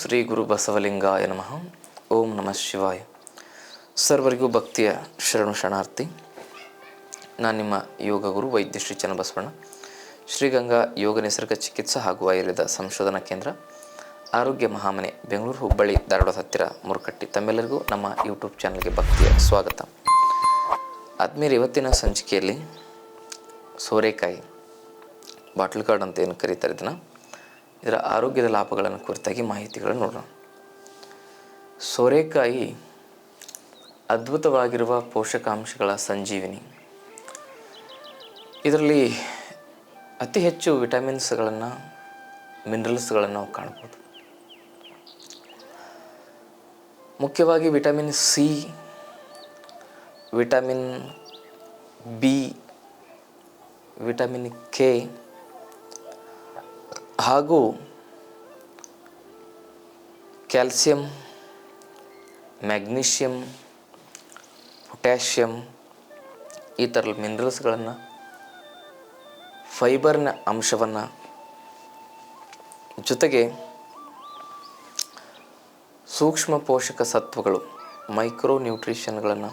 ಶ್ರೀ ಗುರು ಬಸವಲಿಂಗಾಯ ನಮಃ. ಓಂ ನಮಃ ಶಿವಾಯ. ಸರ್ವರಿಗೂ ಭಕ್ತಿಯ ಶರಣು ಶರಣಾರ್ಥಿ. ನಾನು ನಿಮ್ಮ ಯೋಗ ಗುರು ವೈದ್ಯ ಶ್ರೀ ಚನ್ನಬಸವಣ್ಣ. ಶ್ರೀಗಂಗಾ ಯೋಗ ನಿಸರ್ಗ ಚಿಕಿತ್ಸಾ ಹಾಗೂ ಆಯುರ್ವೇದ ಸಂಶೋಧನಾ ಕೇಂದ್ರ, ಆರೋಗ್ಯ ಮಹಾಮನೆ, ಬೆಂಗಳೂರು ಹುಬ್ಬಳ್ಳಿ, ಧಾರವಾಡ ಹತ್ತಿರ ಮುರುಕಟ್ಟಿ. ತಮ್ಮೆಲ್ಲರಿಗೂ ನಮ್ಮ ಯೂಟ್ಯೂಬ್ ಚಾನಲ್ಗೆ ಭಕ್ತಿಯ ಸ್ವಾಗತ. ಆದ್ಮೇಲೆ ಇವತ್ತಿನ ಸಂಚಿಕೆಯಲ್ಲಿ ಸೋರೆಕಾಯಿ, ಬಾಟ್ಲ್ ಕಾರ್ಡ್ ಅಂತ ಏನು ಕರೀತಾರೆ ಇದನ್ನು ಇದರ ಆರೋಗ್ಯದ ಲಾಭಗಳನ್ನು ಕುರಿತಾಗಿ ಮಾಹಿತಿಗಳನ್ನು ನೋಡೋಣ. ಸೋರೆಕಾಯಿ ಅದ್ಭುತವಾಗಿರುವ ಪೋಷಕಾಂಶಗಳ ಸಂಜೀವಿನಿ. ಇದರಲ್ಲಿ ಅತಿ ಹೆಚ್ಚು ವಿಟಮಿನ್ಸ್ಗಳನ್ನು, ಮಿನರಲ್ಸ್ಗಳನ್ನು ನಾವು ಕಾಣ್ಬೋದು. ಮುಖ್ಯವಾಗಿ vitamin C, vitamin B, vitamin K ಹಾಗೂ ಕ್ಯಾಲ್ಸಿಯಂ, ಮ್ಯಾಗ್ನೀಷಿಯಂ, ಪೊಟ್ಯಾಷಿಯಂ ಈ ಥರ ಮಿನರಲ್ಸ್ಗಳನ್ನು ಫೈಬರ್ನ ಅಂಶವನ್ನು ಜೊತೆಗೆ ಸೂಕ್ಷ್ಮ ಪೋಷಕ ಸತ್ವಗಳು ಮೈಕ್ರೋ ನ್ಯೂಟ್ರಿಷನ್ಗಳನ್ನು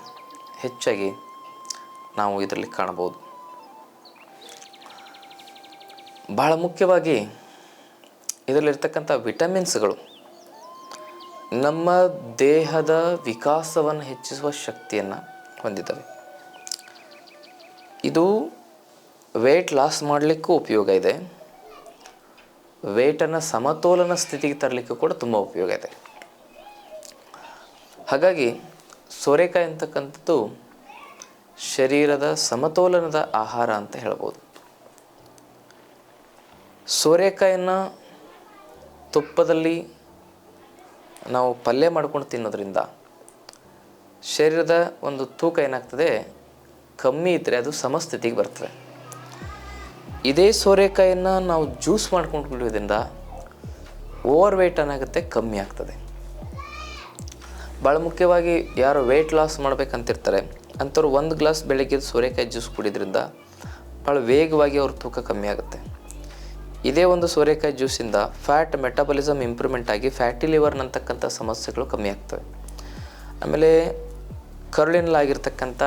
ಹೆಚ್ಚಾಗಿ ನಾವು ಇದರಲ್ಲಿ ಕಾಣಬಹುದು. ಬಹಳ ಮುಖ್ಯವಾಗಿ ಇದರಲ್ಲಿರ್ತಕ್ಕಂಥ ವಿಟಮಿನ್ಸ್ಗಳು. ನಮ್ಮ ದೇಹದ ವಿಕಾಸವನ್ನು ಹೆಚ್ಚಿಸುವ ಶಕ್ತಿಯನ್ನು ಹೊಂದಿದ್ದಾವೆ. ಇದು ವೇಟ್ ಲಾಸ್ ಮಾಡಲಿಕ್ಕೂ ಉಪಯೋಗ ಇದೆ. ವೇಟನ್ನು ಸಮತೋಲನ ಸ್ಥಿತಿಗೆ ತರಲಿಕ್ಕೂ ಕೂಡ ತುಂಬ ಉಪಯೋಗ ಇದೆ. ಹಾಗಾಗಿ ಸೋರೆಕಾಯಿ ಅಂತಕ್ಕಂಥದ್ದು ಶರೀರದ ಸಮತೋಲನದ ಆಹಾರ ಅಂತ ಹೇಳ್ಬೋದು. ಸೋರೆಕಾಯನ್ನು ತುಪ್ಪದಲ್ಲಿ ನಾವು ಪಲ್ಯ ಮಾಡ್ಕೊಂಡು ತಿನ್ನೋದ್ರಿಂದ ಶರೀರದ ಒಂದು ತೂಕ ಏನಾಗ್ತದೆ? ಕಮ್ಮಿ ಇದ್ದರೆ ಅದು ಸಮಸ್ಥಿತಿಗೆ ಬರ್ತದೆ. ಇದೇ ಸೋರೆಕಾಯಿಯನ್ನು ನಾವು ಜ್ಯೂಸ್ ಮಾಡ್ಕೊಂಡು ಕುಡಿಯೋದ್ರಿಂದ ಓವರ್ ವೆಯ್ಟ್ ಏನಾಗುತ್ತೆ? ಕಮ್ಮಿ ಆಗ್ತದೆ. ಭಾಳ ಮುಖ್ಯವಾಗಿ ಯಾರು ವೆಯ್ಟ್ ಲಾಸ್ ಮಾಡ್ಬೇಕಂತಿರ್ತಾರೆ, ಅಂಥವ್ರು ಒಂದು ಗ್ಲಾಸ್ ಬೆಳಗ್ಗೆ ಸೋರೆಕಾಯಿ ಜ್ಯೂಸ್ ಕುಡಿಯೋದ್ರಿಂದ ಭಾಳ ವೇಗವಾಗಿ ಅವ್ರ ತೂಕ ಕಮ್ಮಿ ಆಗುತ್ತೆ. ಇದೇ ಒಂದು ಸೋರೆಕಾಯಿ ಜ್ಯೂಸಿಂದ ಫ್ಯಾಟ್ ಮೆಟಬಲಿಸಮ್ ಇಂಪ್ರೂವ್ಮೆಂಟ್ ಆಗಿ ಫ್ಯಾಟಿ ಲಿವರ್ ಅಂತಕ್ಕಂಥ ಸಮಸ್ಯೆಗಳು ಕಮ್ಮಿ ಆಗ್ತವೆ. ಆಮೇಲೆ ಕರುಳಿನಲ್ಲಾಗಿರ್ತಕ್ಕಂಥ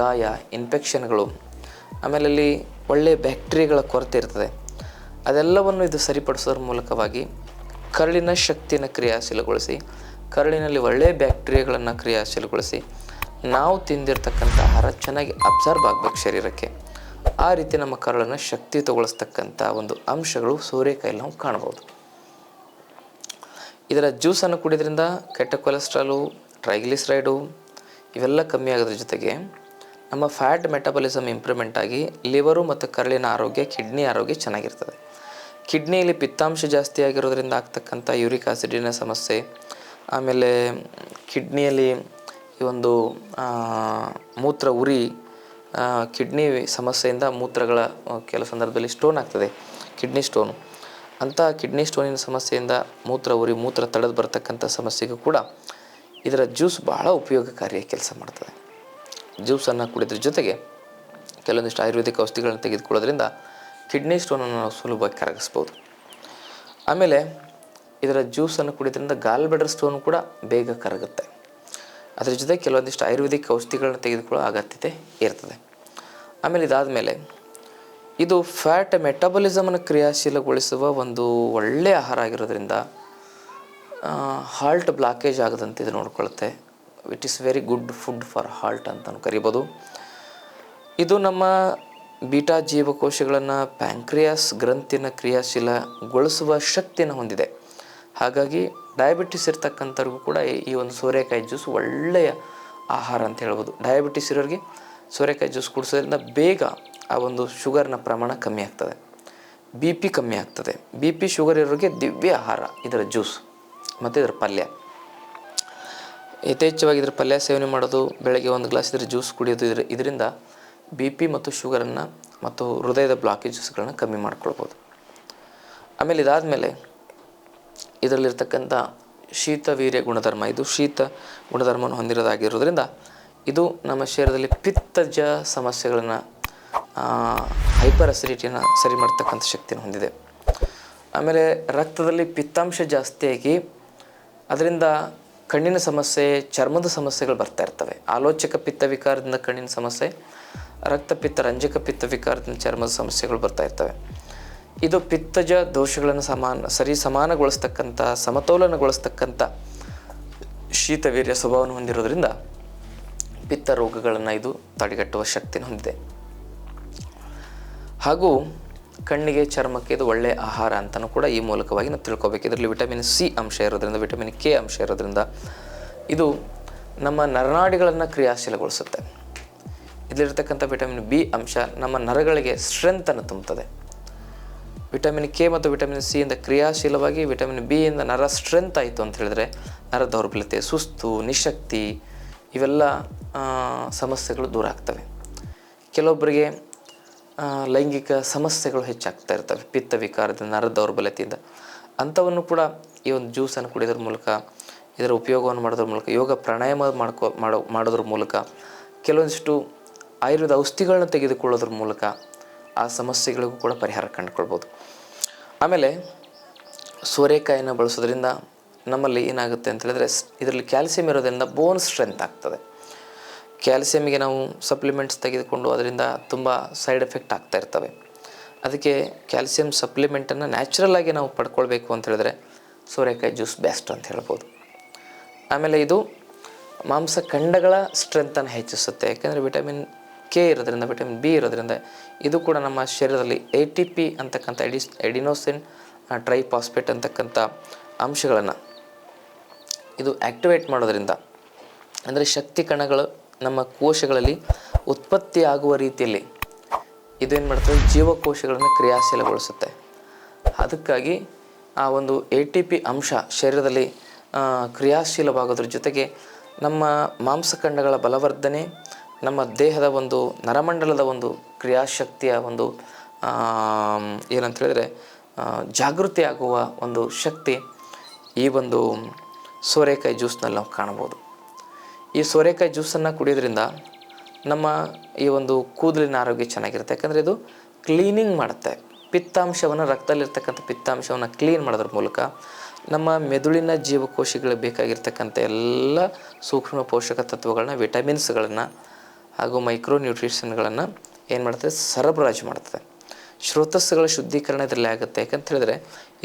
ಗಾಯ ಇನ್ಫೆಕ್ಷನ್ಗಳು ಆಮೇಲೆ ಅಲ್ಲಿ ಒಳ್ಳೆಯ ಬ್ಯಾಕ್ಟೀರಿಯಾಗಳ ಕೊರತೆ ಇರ್ತದೆ. ಅದೆಲ್ಲವನ್ನು ಇದು ಸರಿಪಡಿಸೋದ್ರ ಮೂಲಕವಾಗಿ ಕರುಳಿನ ಶಕ್ತಿಯನ್ನು ಕ್ರಿಯಾಶೀಲಗೊಳಿಸಿ, ಕರುಳಿನಲ್ಲಿ ಒಳ್ಳೆಯ ಬ್ಯಾಕ್ಟೀರಿಯಾಗಳನ್ನು ಕ್ರಿಯಾಶೀಲಗೊಳಿಸಿ, ನಾವು ತಿಂದಿರ್ತಕ್ಕಂಥ ಆಹಾರ ಚೆನ್ನಾಗಿ ಅಬ್ಸರ್ವ್ ಆಗಬೇಕು ಶರೀರಕ್ಕೆ. ಆ ರೀತಿ ನಮ್ಮ ಕರುಳನ್ನು ಶಕ್ತಿಯುತಗೊಳಿಸ್ತಕ್ಕಂಥ ಒಂದು ಅಂಶಗಳು ಸೋರೆಕಾಯಲ್ಲಿ ನಾವು ಕಾಣ್ಬೋದು ಇದರ ಜ್ಯೂಸನ್ನು ಕುಡಿಯೋದ್ರಿಂದ ಕೆಟ್ಟ ಕೊಲೆಸ್ಟ್ರಾಲು, ಟ್ರೈಗ್ಲಿಸ್ರೈಡು ಇವೆಲ್ಲ ಕಮ್ಮಿ ಆಗೋದ್ರ ಜೊತೆಗೆ ನಮ್ಮ ಫ್ಯಾಟ್ ಮೆಟಬಲಿಸಮ್ ಇಂಪ್ರೂವ್ಮೆಂಟ್ ಆಗಿ ಲಿವರು ಮತ್ತು ಕರಳಿನ ಆರೋಗ್ಯ, ಕಿಡ್ನಿ ಆರೋಗ್ಯ ಚೆನ್ನಾಗಿರ್ತದೆ. ಕಿಡ್ನಿಯಲ್ಲಿ ಪಿತ್ತಾಂಶ ಜಾಸ್ತಿ ಆಗಿರೋದ್ರಿಂದ ಆಗ್ತಕ್ಕಂಥ ಯೂರಿಕ್ ಆಸಿಡಿನ ಸಮಸ್ಯೆ, ಆಮೇಲೆ ಕಿಡ್ನಿಯಲ್ಲಿ ಈ ಒಂದು ಮೂತ್ರ ಉರಿ ಕಿಡ್ನಿ ಸಮಸ್ಯೆಯಿಂದ ಮೂತ್ರಗಳ ಕೆಲವು ಸಂದರ್ಭದಲ್ಲಿ ಸ್ಟೋನ್ ಆಗ್ತದೆ. ಕಿಡ್ನಿ ಸ್ಟೋನು ಅಂಥ ಕಿಡ್ನಿ ಸ್ಟೋನಿನ ಸಮಸ್ಯೆಯಿಂದ ಮೂತ್ರ ಉರಿ, ಮೂತ್ರ ತಡೆದು ಬರ್ತಕ್ಕಂಥ ಸಮಸ್ಯೆಗೂ ಕೂಡ ಇದರ ಜ್ಯೂಸ್ ಬಹಳ ಉಪಯೋಗಕಾರಿಯಾಗಿ ಕೆಲಸ ಮಾಡ್ತದೆ. ಜ್ಯೂಸನ್ನು ಕುಡಿದ್ರ ಜೊತೆಗೆ ಕೆಲವೊಂದಿಷ್ಟು ಆಯುರ್ವೇದಿಕ್ ಔಷಧಿಗಳನ್ನು ತೆಗೆದುಕೊಳ್ಳೋದ್ರಿಂದ ಕಿಡ್ನಿ ಸ್ಟೋನನ್ನು ನಾವು ಸುಲಭವಾಗಿ ಕರಗಿಸ್ಬೋದು. ಆಮೇಲೆ ಇದರ ಜ್ಯೂಸನ್ನು ಕುಡಿದ್ರಿಂದ ಗಾಲ್ ಸ್ಟೋನ್ ಕೂಡ ಬೇಗ ಕರಗುತ್ತೆ. ಅದ್ರ ಜೊತೆ ಕೆಲವೊಂದಿಷ್ಟು ಆಯುರ್ವೇದಿಕ್ ಔಷಧಿಗಳನ್ನ ತೆಗೆದುಕೊಳ್ಳೋ ಅಗತ್ಯತೆ ಇರ್ತದೆ. ಆಮೇಲೆ ಇದಾದಮೇಲೆ ಇದು ಫ್ಯಾಟ್ ಮೆಟಬಲಿಸಮನ್ನು ಕ್ರಿಯಾಶೀಲಗೊಳಿಸುವ ಒಂದು ಒಳ್ಳೆಯ ಆಹಾರ ಆಗಿರೋದ್ರಿಂದ ಹಾಲ್ಟ್ ಬ್ಲಾಕೇಜ್ ಆಗದಂತೆ ಇದು ನೋಡ್ಕೊಳ್ಳುತ್ತೆ it is very good food for health ಅಂತ ಕರಿಬೋದು. ಇದು ನಮ್ಮ ಬೀಟಾ ಜೀವಕೋಶಗಳನ್ನು ಪ್ಯಾಂಕ್ರಿಯಾಸ್ ಗ್ರಂಥಿನ ಕ್ರಿಯಾಶೀಲಗೊಳಿಸುವ ಶಕ್ತಿಯನ್ನು ಹೊಂದಿದೆ. ಹಾಗಾಗಿ ಡಯಾಬಿಟಿಸ್ ಇರ್ತಕ್ಕಂಥವ್ರಿಗೂ ಕೂಡ ಈ- ಒಂದು ಸೋರೆಕಾಯಿ ಜ್ಯೂಸ್ ಒಳ್ಳೆಯ ಆಹಾರ ಅಂತ ಹೇಳ್ಬೋದು. ಡಯಾಬಿಟಿಸ್ ಇರೋರಿಗೆ ಸೋರೆಕಾಯಿ ಜ್ಯೂಸ್ ಕುಡಿಸೋದ್ರಿಂದ ಬೇಗ ಆ ಒಂದು ಶುಗರ್ನ ಪ್ರಮಾಣ ಕಮ್ಮಿ ಆಗ್ತದೆ. ಬಿ ಪಿ ಕಮ್ಮಿ ಆಗ್ತದೆ. ಬಿ ಪಿ ಶುಗರ್ ಇರೋರಿಗೆ ದಿವ್ಯ ಆಹಾರ, ಇದರ ಜ್ಯೂಸ್ ಮತ್ತು ಇದರ ಪಲ್ಯ. ಯಥೇಚ್ಛವಾಗಿ ಇದರ ಪಲ್ಯ ಸೇವನೆ ಮಾಡೋದು, ಬೆಳಗ್ಗೆ ಒಂದು ಗ್ಲಾಸ್ ಇದರ ಜ್ಯೂಸ್ ಕುಡಿಯೋದು ಇದ್ರ ಇದರಿಂದ ಬಿ ಪಿ ಮತ್ತು ಶುಗರನ್ನು ಮತ್ತು ಹೃದಯದ ಬ್ಲಾಕೇಜಸ್ಗಳನ್ನ ಕಮ್ಮಿ ಮಾಡ್ಕೊಳ್ಬೋದು. ಆಮೇಲೆ ಇದಾದಮೇಲೆ ಇದರಲ್ಲಿರ್ತಕ್ಕಂಥ ಶೀತ ವೀರ್ಯ ಗುಣಧರ್ಮ. ಇದು ಶೀತ ಗುಣಧರ್ಮವನ್ನು ಹೊಂದಿರೋದಾಗಿರೋದ್ರಿಂದ ಇದು ನಮ್ಮ ಶರೀರದಲ್ಲಿ ಪಿತ್ತಜ ಸಮಸ್ಯೆಗಳನ್ನು ಹೈಪರ್ ಅಸಿಡಿಟಿಯನ್ನು ಸರಿ ಮಾಡ್ತಕ್ಕಂಥ ಶಕ್ತಿಯನ್ನು ಹೊಂದಿದೆ. ಆಮೇಲೆ ರಕ್ತದಲ್ಲಿ ಪಿತ್ತಾಂಶ ಜಾಸ್ತಿಯಾಗಿ ಅದರಿಂದ ಕಣ್ಣಿನ ಸಮಸ್ಯೆ, ಚರ್ಮದ ಸಮಸ್ಯೆಗಳು ಬರ್ತಾ ಇರ್ತವೆ. ಆಲೋಚಕ ಪಿತ್ತ ವಿಕಾರದಿಂದ ಕಣ್ಣಿನ ಸಮಸ್ಯೆ, ರಕ್ತಪಿತ್ತ ರಂಜಕ ಪಿತ್ತ ವಿಕಾರದಿಂದ ಚರ್ಮದ ಸಮಸ್ಯೆಗಳು ಬರ್ತಾ ಇರ್ತವೆ. ಇದು ಪಿತ್ತಜ ದೋಷಗಳನ್ನು ಸಮಾನ, ಸರಿ ಸಮಾನಗೊಳಿಸ್ತಕ್ಕಂಥ, ಸಮತೋಲನಗೊಳಿಸ್ತಕ್ಕಂಥ ಶೀತವೀರ್ಯ ಸ್ವಭಾವವನ್ನು ಹೊಂದಿರೋದ್ರಿಂದ ಪಿತ್ತ ರೋಗಗಳನ್ನು ಇದು ತಡೆಗಟ್ಟುವ ಶಕ್ತಿನ ಹೊಂದಿದೆ. ಹಾಗೂ ಕಣ್ಣಿಗೆ ಚರ್ಮಕ್ಕೆ ಇದು ಒಳ್ಳೆಯ ಆಹಾರ ಅಂತಲೂ ಕೂಡ ಈ ಮೂಲಕವಾಗಿ ನಾವು ತಿಳ್ಕೊಬೇಕು. ಇದರಲ್ಲಿ ವಿಟಮಿನ್ ಸಿ ಅಂಶ ಇರೋದ್ರಿಂದ, ವಿಟಮಿನ್ ಕೆ ಅಂಶ ಇರೋದ್ರಿಂದ ಇದು ನಮ್ಮ ನರನಾಡಿಗಳನ್ನು ಕ್ರಿಯಾಶೀಲಗೊಳಿಸುತ್ತೆ. ಇದರತಕ್ಕಂಥ ವಿಟಮಿನ್ ಬಿ ಅಂಶ ನಮ್ಮ ನರಗಳಿಗೆ ಸ್ಟ್ರೆಂತನ್ನು ತುಂಬುತ್ತದೆ. ವಿಟಮಿನ್ ಕೆ ಮತ್ತು ವಿಟಮಿನ್ ಸಿಯಿಂದ ಕ್ರಿಯಾಶೀಲವಾಗಿ ವಿಟಮಿನ್ ಬಿ ಇಂದ ನರ ಸ್ಟ್ರೆಂತ್ ಆಯಿತು ಅಂತ ಹೇಳಿದ್ರೆ ನರ ದೌರ್ಬಲ್ಯತೆ, ಸುಸ್ತು, ನಿಶಕ್ತಿ ಇವೆಲ್ಲ ಸಮಸ್ಯೆಗಳು ದೂರ ಆಗ್ತವೆ. ಕೆಲವೊಬ್ಬರಿಗೆ ಲೈಂಗಿಕ ಸಮಸ್ಯೆಗಳು ಹೆಚ್ಚಾಗ್ತಾ ಇರ್ತವೆ. ಪಿತ್ತ ವಿಕಾರದಿಂದ, ನರ ದೌರ್ಬಲ್ಯತೆಯಿಂದ. ಅಂಥವನ್ನು ಕೂಡ ಈ ಒಂದು ಜ್ಯೂಸನ್ನು ಕುಡಿಯೋದ್ರ ಮೂಲಕ, ಇದರ ಉಪಯೋಗವನ್ನು ಮಾಡೋದ್ರ ಮೂಲಕ, ಯೋಗ ಪ್ರಾಣಾಯಾಮ ಮಾಡ್ಕೊ, ಮಾಡೋ, ಮಾಡೋದ್ರ ಮೂಲಕ, ಕೆಲವೊಂದಿಷ್ಟು ಆಯುರ್ವೇದ ಔಷಧಿಗಳನ್ನ ತೆಗೆದುಕೊಳ್ಳೋದ್ರ ಮೂಲಕ ಆ ಸಮಸ್ಯೆಗಳಿಗೂ ಕೂಡ ಪರಿಹಾರ ಕಂಡುಕೊಳ್ಬೋದು. ಆಮೇಲೆ ಸೋರೆಕಾಯಿನ ಬಳಸೋದ್ರಿಂದ ನಮ್ಮಲ್ಲಿ ಏನಾಗುತ್ತೆ ಅಂತ ಹೇಳಿದ್ರೆ ಇದರಲ್ಲಿ ಕ್ಯಾಲ್ಸಿಯಂ ಇರೋದ್ರಿಂದ ಬೋನ್ ಸ್ಟ್ರೆಂತ್ ಆಗ್ತದೆ. ಕ್ಯಾಲ್ಸಿಯಮ್ಗೆ ನಾವು ಸಪ್ಲಿಮೆಂಟ್ಸ್ ತೆಗೆದುಕೊಂಡು ಅದರಿಂದ ತುಂಬ ಸೈಡ್ ಎಫೆಕ್ಟ್ ಆಗ್ತಾ ಇರ್ತವೆ. ಅದಕ್ಕೆ ಕ್ಯಾಲ್ಸಿಯಂ ಸಪ್ಲಿಮೆಂಟನ್ನು ನ್ಯಾಚುರಲ್ ಆಗಿ ನಾವು ಪಡ್ಕೊಳ್ಬೇಕು ಅಂತ ಹೇಳಿದ್ರೆ ಸೋರೆಕಾಯಿ ಜ್ಯೂಸ್ ಬೆಸ್ಟ್ ಅಂತ ಹೇಳ್ಬೋದು. ಆಮೇಲೆ ಇದು ಮಾಂಸಖಂಡಗಳ ಸ್ಟ್ರೆಂತನ್ನು ಹೆಚ್ಚಿಸುತ್ತೆ. ಯಾಕೆಂದರೆ ವಿಟಮಿನ್ ಕೆ ಇರೋದ್ರಿಂದ ವಿಟಮಿನ್ ಬಿ ಇರೋದ್ರಿಂದ ಇದು ಕೂಡ ನಮ್ಮ ಶರೀರದಲ್ಲಿ ಎ ಟಿ ಪಿ ಅಂತಕ್ಕಂಥ ಎಡಿಸ್ ಎಡಿನೋಸಿನ್ ಟ್ರೈಪಾಸ್ಪೇಟ್ ಅಂತಕ್ಕಂಥ ಅಂಶಗಳನ್ನು ಇದು ಆ್ಯಕ್ಟಿವೇಟ್ ಮಾಡೋದ್ರಿಂದ ಅಂದರೆ ಶಕ್ತಿ ಕಣಗಳು ನಮ್ಮ ಕೋಶಗಳಲ್ಲಿ ಉತ್ಪತ್ತಿಯಾಗುವ ರೀತಿಯಲ್ಲಿ ಇದೇನು ಮಾಡ್ತದೆ? ಜೀವಕೋಶಗಳನ್ನು ಕ್ರಿಯಾಶೀಲಗೊಳಿಸುತ್ತೆ. ಅದಕ್ಕಾಗಿ ಆ ಒಂದು ಎ ಟಿ ಪಿ ಅಂಶ ಶರೀರದಲ್ಲಿ ಕ್ರಿಯಾಶೀಲವಾಗೋದ್ರ ಜೊತೆಗೆ ನಮ್ಮ ಮಾಂಸಖಂಡಗಳ ಬಲವರ್ಧನೆ ನಮ್ಮ ದೇಹದ ಒಂದು ನರಮಂಡಲದ ಒಂದು ಕ್ರಿಯಾಶಕ್ತಿಯ ಒಂದು ಏನಂತ ಹೇಳಿದರೆ ಜಾಗೃತಿ ಆಗುವ ಒಂದು ಶಕ್ತಿ ಈ ಒಂದು ಸೋರೆಕಾಯಿ ಜ್ಯೂಸ್ನಲ್ಲಿ ನಾವು ಕಾಣ್ಬೋದು. ಈ ಸೋರೆಕಾಯಿ ಜ್ಯೂಸನ್ನು ಕುಡಿಯೋದ್ರಿಂದ ನಮ್ಮ ಈ ಒಂದು ಕೂದಲಿನ ಆರೋಗ್ಯ ಚೆನ್ನಾಗಿರುತ್ತೆ. ಯಾಕಂದರೆ ಇದು ಕ್ಲೀನಿಂಗ್ ಮಾಡುತ್ತೆ. ಪಿತ್ತಾಂಶವನ್ನು ರಕ್ತದಲ್ಲಿರ್ತಕ್ಕಂಥ ಪಿತ್ತಾಂಶವನ್ನು ಕ್ಲೀನ್ ಮಾಡೋದ್ರ ಮೂಲಕ ನಮ್ಮ ಮೆದುಳಿನ ಜೀವಕೋಶಗಳಿಗೆ ಬೇಕಾಗಿರ್ತಕ್ಕಂಥ ಎಲ್ಲ ಸೂಕ್ಷ್ಮ ಪೋಷಕ ತತ್ವಗಳನ್ನ, ವಿಟಮಿನ್ಸ್ಗಳನ್ನು ಹಾಗೂ ಮೈಕ್ರೋ ನ್ಯೂಟ್ರಿಷನ್ಗಳನ್ನು ಏನು ಮಾಡ್ತದೆ ಸರಬರಾಜು ಮಾಡ್ತದೆ ಶ್ರೋತಸ್ಸುಗಳ ಶುದ್ಧೀಕರಣ ಇದರಲ್ಲಿ ಆಗುತ್ತೆ. ಯಾಕಂತ ಹೇಳಿದ್ರೆ,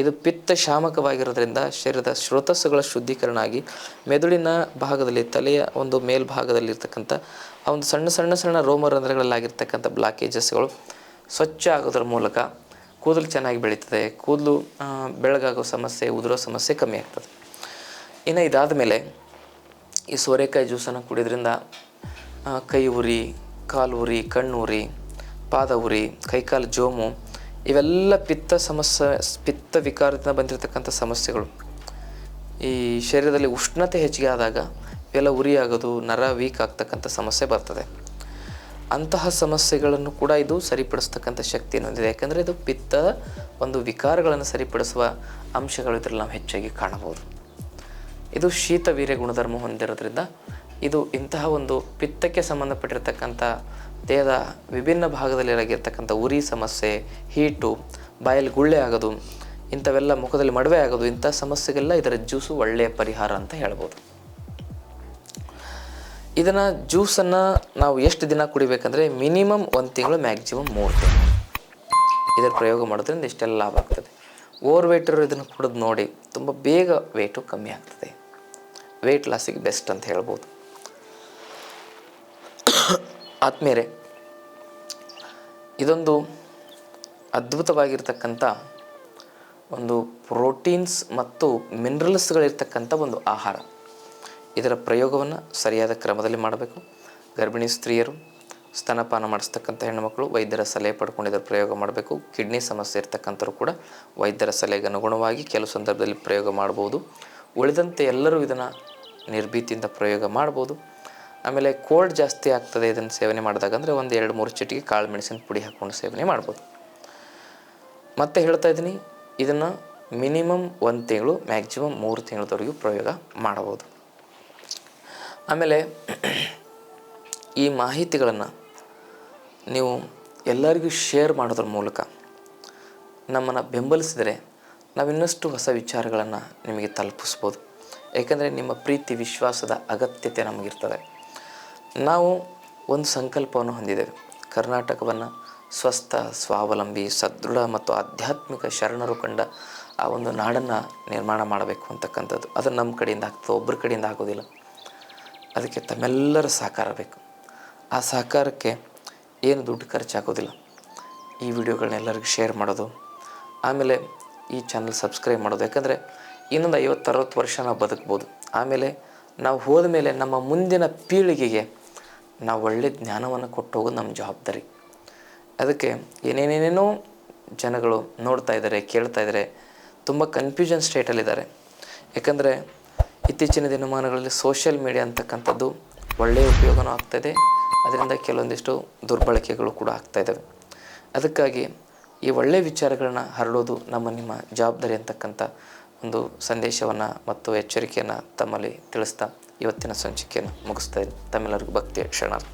ಇದು ಪಿತ್ತ ಶಾಮಕವಾಗಿರೋದ್ರಿಂದ ಶರೀರದ ಶ್ರೋತಸ್ಸುಗಳ ಶುದ್ಧೀಕರಣ ಆಗಿ ಮೆದುಳಿನ ಭಾಗದಲ್ಲಿ, ತಲೆಯ ಒಂದು ಮೇಲ್ಭಾಗದಲ್ಲಿರ್ತಕ್ಕಂಥ ಆ ಒಂದು ಸಣ್ಣ ಸಣ್ಣ ಸಣ್ಣ ರೋಮರಂಧ್ರಗಳಲ್ಲಾಗಿರ್ತಕ್ಕಂಥ ಬ್ಲಾಕೇಜಸ್ಗಳು ಸ್ವಚ್ಛ ಆಗೋದ್ರ ಮೂಲಕ ಕೂದಲು ಚೆನ್ನಾಗಿ ಬೆಳೀತದೆ. ಕೂದಲು ಬೆಳಗಾಗೋ ಸಮಸ್ಯೆ, ಉದುರೋ ಸಮಸ್ಯೆ ಕಮ್ಮಿ ಆಗ್ತದೆ. ಇನ್ನು ಇದಾದ ಮೇಲೆ ಈ ಸೋರೆಕಾಯಿ ಜ್ಯೂಸನ್ನು ಕುಡಿಯೋದ್ರಿಂದ ಕೈ ಉರಿ ಕಾಲು ಉರಿ ಕಣ್ಣು ಉರಿ ಪಾದ ಉರಿ ಕೈಕಾಲು ಜೋಮು, ಇವೆಲ್ಲ ಪಿತ್ತ ಸಮಸ್ಯೆ, ಪಿತ್ತ ವಿಕಾರದಿಂದ ಬಂದಿರತಕ್ಕಂಥ ಸಮಸ್ಯೆಗಳು. ಈ ಶರೀರದಲ್ಲಿ ಉಷ್ಣತೆ ಹೆಚ್ಚಿಗೆ ಆದಾಗ ಇವೆಲ್ಲ ಉರಿ ಆಗೋದು, ನರ ವೀಕ್ ಆಗ್ತಕ್ಕಂಥ ಸಮಸ್ಯೆ ಬರ್ತದೆ. ಅಂತಹ ಸಮಸ್ಯೆಗಳನ್ನು ಕೂಡ ಇದು ಸರಿಪಡಿಸ್ತಕ್ಕಂಥ ಶಕ್ತಿಯನ್ನು ಹೊಂದಿದೆ. ಯಾಕಂದರೆ ಇದು ಪಿತ್ತ ಒಂದು ವಿಕಾರಗಳನ್ನು ಸರಿಪಡಿಸುವ ಅಂಶಗಳು ಇದರಲ್ಲಿ ನಾವು ಹೆಚ್ಚಾಗಿ ಕಾಣಬಹುದು. ಇದು ಶೀತ ವೀರ್ಯ ಗುಣಧರ್ಮ ಹೊಂದಿರೋದ್ರಿಂದ ಇದು ಇಂತಹ ಒಂದು ಪಿತ್ತಕ್ಕೆ ಸಂಬಂಧಪಟ್ಟಿರ್ತಕ್ಕಂಥ ದೇಹದ ವಿಭಿನ್ನ ಭಾಗದಲ್ಲಿ ಆಗಿರ್ತಕ್ಕಂಥ ಉರಿ ಸಮಸ್ಯೆ, ಹೀಟು, ಬಾಯಲ್ಲಿ ಗುಳ್ಳೆ ಆಗೋದು, ಇಂಥವೆಲ್ಲ ಮುಖದಲ್ಲಿ ಮಡವೆ ಆಗೋದು, ಇಂಥ ಸಮಸ್ಯೆಗೆಲ್ಲ ಇದರ ಜ್ಯೂಸು ಒಳ್ಳೆಯ ಪರಿಹಾರ ಅಂತ ಹೇಳ್ಬೋದು. ಇದನ್ನು ಜ್ಯೂಸನ್ನು ನಾವು ಎಷ್ಟು ದಿನ ಕುಡಿಬೇಕಂದ್ರೆ ಮಿನಿಮಮ್ ಒಂದು ತಿಂಗಳು, ಮ್ಯಾಕ್ಸಿಮಮ್ ಮೂರು ತಿಂಗಳು. ಇದರ ಪ್ರಯೋಗ ಮಾಡೋದ್ರಿಂದ ಇಷ್ಟೆಲ್ಲ ಲಾಭ ಆಗ್ತದೆ. ಓವರ್ ವೇಟ್ ಇರೋರು ಇದನ್ನು ಕುಡಿದು ನೋಡಿ ತುಂಬ ಬೇಗ ವೆಯ್ಟು ಕಮ್ಮಿ ಆಗ್ತದೆ. ವೆಯ್ಟ್ ಲಾಸಿಗೆ ಬೆಸ್ಟ್ ಅಂತ ಹೇಳ್ಬೋದು. ಆದ್ಮೇಲೆ ಇದೊಂದು ಅದ್ಭುತವಾಗಿರ್ತಕ್ಕಂಥ ಒಂದು ಪ್ರೋಟೀನ್ಸ್ ಮತ್ತು ಮಿನರಲ್ಸ್ಗಳಿರ್ತಕ್ಕಂಥ ಒಂದು ಆಹಾರ. ಇದರ ಪ್ರಯೋಗವನ್ನು ಸರಿಯಾದ ಕ್ರಮದಲ್ಲಿ ಮಾಡಬೇಕು. ಗರ್ಭಿಣಿ ಸ್ತ್ರೀಯರು ಸ್ತನಪಾನ ಮಾಡಿಸ್ತಕ್ಕಂಥ ಹೆಣ್ಣುಮಕ್ಕಳು ವೈದ್ಯರ ಸಲಹೆ ಪಡ್ಕೊಂಡು ಇದರ ಪ್ರಯೋಗ ಮಾಡಬೇಕು. ಕಿಡ್ನಿ ಸಮಸ್ಯೆ ಇರ್ತಕ್ಕಂಥವ್ರು ಕೂಡ ವೈದ್ಯರ ಸಲಹೆಗೆ ಅನುಗುಣವಾಗಿ ಕೆಲವು ಸಂದರ್ಭದಲ್ಲಿ ಪ್ರಯೋಗ ಮಾಡ್ಬೋದು. ಉಳಿದಂತೆ ಎಲ್ಲರೂ ಇದನ್ನು ನಿರ್ಭೀತಿಯಿಂದ ಪ್ರಯೋಗ ಮಾಡ್ಬೋದು. ಆಮೇಲೆ ಕೋಲ್ಡ್ ಜಾಸ್ತಿ ಆಗ್ತದೆ ಇದನ್ನು ಸೇವನೆ ಮಾಡಿದಾಗ ಅಂದರೆ ಒಂದು ಎರಡು, ಮೂರು ಚಿಟಿಕೆ ಕಾಳು ಮೆಣಸಿನ ಪುಡಿ ಹಾಕ್ಕೊಂಡು ಸೇವನೆ ಮಾಡ್ಬೋದು. ಮತ್ತೆ ಹೇಳ್ತಾ ಇದ್ದೀನಿ, ಇದನ್ನು ಮಿನಿಮಮ್ ಒಂದು ತಿಂಗಳು, ಮ್ಯಾಕ್ಸಿಮಮ್ ಮೂರು ತಿಂಗಳದವರೆಗೂ ಪ್ರಯೋಗ ಮಾಡಬಹುದು ಆಮೇಲೆ ಈ ಮಾಹಿತಿಗಳನ್ನು ನೀವು ಎಲ್ಲರಿಗೂ ಶೇರ್ ಮಾಡೋದ್ರ ಮೂಲಕ ನಮ್ಮನ್ನು ಬೆಂಬಲಿಸಿದರೆ ನಾವು ಇನ್ನಷ್ಟು ಹೊಸ ವಿಚಾರಗಳನ್ನು ನಿಮಗೆ ತಲುಪಿಸ್ಬೋದು. ಏಕೆಂದರೆ ನಿಮ್ಮ ಪ್ರೀತಿ, ವಿಶ್ವಾಸದ ಅಗತ್ಯತೆ ನಮಗಿರ್ತದೆ. ನಾವು ಒಂದು ಸಂಕಲ್ಪವನ್ನು ಹೊಂದಿದ್ದೇವೆ. ಕರ್ನಾಟಕವನ್ನು ಸ್ವಸ್ಥ, ಸ್ವಾವಲಂಬಿ, ಸದೃಢ ಮತ್ತು ಆಧ್ಯಾತ್ಮಿಕ ಶರಣರು ಕಂಡ ಆ ಒಂದು ನಾಡನ್ನು ನಿರ್ಮಾಣ ಮಾಡಬೇಕು ಅಂತಕ್ಕಂಥದ್ದು. ಅದು ನಮ್ಮ ಕಡೆಯಿಂದ ಆಗ್ತದೆ ಒಬ್ಬರ ಕಡೆಯಿಂದ ಆಗೋದಿಲ್ಲ. ಅದಕ್ಕೆ ತಮ್ಮೆಲ್ಲರ ಸಹಕಾರ ಬೇಕು. ಆ ಸಹಕಾರಕ್ಕೆ ಏನು ದುಡ್ಡು ಖರ್ಚಾಗೋದಿಲ್ಲ. ಈ ವಿಡಿಯೋಗಳನ್ನ ಎಲ್ಲರಿಗೂ ಶೇರ್ ಮಾಡೋದು, ಆಮೇಲೆ ಈ ಚಾನಲ್ ಸಬ್ಸ್ಕ್ರೈಬ್ ಮಾಡೋದು. ಯಾಕಂದರೆ ಇನ್ನೊಂದು ಐವತ್ತು, ಅರವತ್ತು ವರ್ಷ ನಾವು ಬದುಕ್ಬೋದು. ಆಮೇಲೆ ನಾವು ಹೋದ ಮೇಲೆ ನಮ್ಮ ಮುಂದಿನ ಪೀಳಿಗೆಗೆ ನಾವು ಒಳ್ಳೆ ಜ್ಞಾನವನ್ನು ಕೊಟ್ಟು ಹೋಗೋದು ನಮ್ಮ ಜವಾಬ್ದಾರಿ. ಅದಕ್ಕೆ ಏನೇನೇನೇನೋ ಜನಗಳು ನೋಡ್ತಾ ಇದ್ದಾರೆ, ಕೇಳ್ತಾ ಇದ್ದಾರೆ, ತುಂಬ ಕನ್ಫ್ಯೂಷನ್ ಸ್ಟೇಟಲ್ಲಿದ್ದಾರೆ ಯಾಕಂದರೆ ಇತ್ತೀಚಿನ ದಿನಮಾನಗಳಲ್ಲಿ ಸೋಷಿಯಲ್ ಮೀಡಿಯಾ ಅಂತಕ್ಕಂಥದ್ದು ಒಳ್ಳೆಯ ಉಪಯೋಗನೂ ಆಗ್ತಾಯಿದೆ ಅದರಿಂದ ಕೆಲವೊಂದಿಷ್ಟು ದುರ್ಬಳಕೆಗಳು ಕೂಡ ಆಗ್ತಾ ಇದ್ದಾವೆ. ಅದಕ್ಕಾಗಿ ಈ ಒಳ್ಳೆಯ ವಿಚಾರಗಳನ್ನ ಹರಡೋದು ನಮ್ಮ ನಿಮ್ಮ ಜವಾಬ್ದಾರಿ ಅಂತಕ್ಕಂಥ ಒಂದು ಸಂದೇಶವನ್ನು ಮತ್ತು ಎಚ್ಚರಿಕೆಯನ್ನು ತಮ್ಮಲ್ಲಿ ತಿಳಿಸ್ತಾ ಇವತ್ತಿನ ಸಂಚಿಕೆಯನ್ನು ಮುಗಿಸ್ತಾ ಇದ್ದೀನಿ ತಮ್ಮೆಲ್ಲರಿಗೂ ಭಕ್ತಿಯ ಶರಣಾರ್ಥಿ